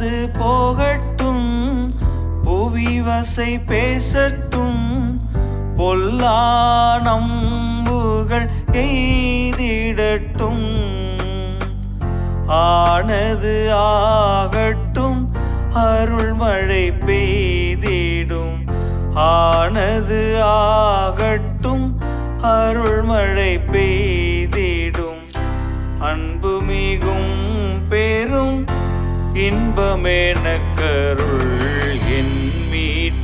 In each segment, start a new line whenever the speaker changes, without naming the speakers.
அது போகட்டும். புவி வசை பேசட்டும். பொல்லானம்புகள் எய்திடட்டும். ஆனது ஆகட்டும். அருள் மழை பெய்திடும். ஆனது ஆகட்டும். அருள்மழை பெய்திடும் இன்பமேன கருள் என் மீட்பருயிரோடிரு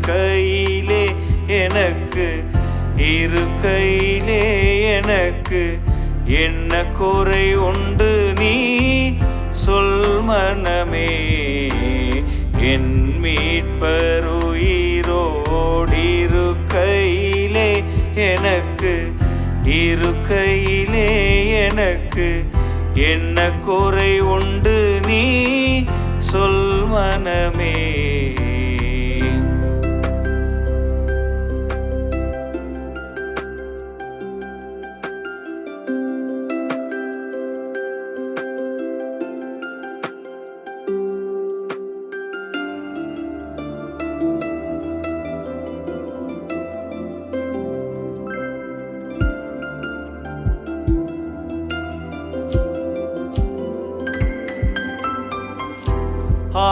கையிலே எனக்கு இரு கையிலே எனக்கு என்ன குறை உண்டு நீ? சொல் மனமே என் மீட்பருயிரோடிரு கையிலே எனக்கு இரு கையிலே எனக்கு என்ன குறை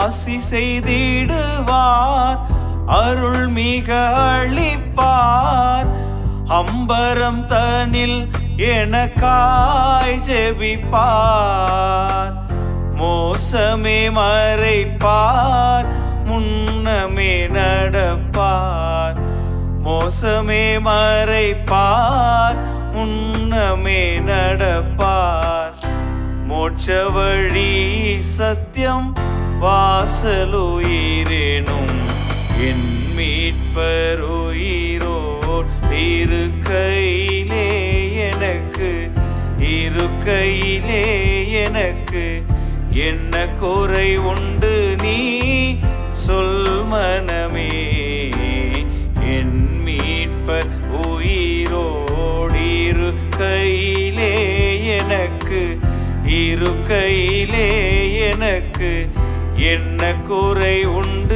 ஆசி செய்திடுவார். அருள் மிக அளிப்பார். அம்பரம் தனில் எனக்காய் ஜெபிப்பார். மோசமே மறைப்பார். முன்னமே நடப்பார். மோசமே மறைப்பார். முன்னமே நடப்பார். மோட்ச வழி சத்தியம் வாசலுயிரேனும். என் மீட்பருயிரோர் இரு கையிலே எனக்கு இரு கையிலே எனக்கு என்ன குறை உண்டு நீ? சொல் மனமே என் மீட்பர் உயிரோடிரு கையிலே எனக்கு இரு கையிலே எனக்கு என்ன குறை உண்டு?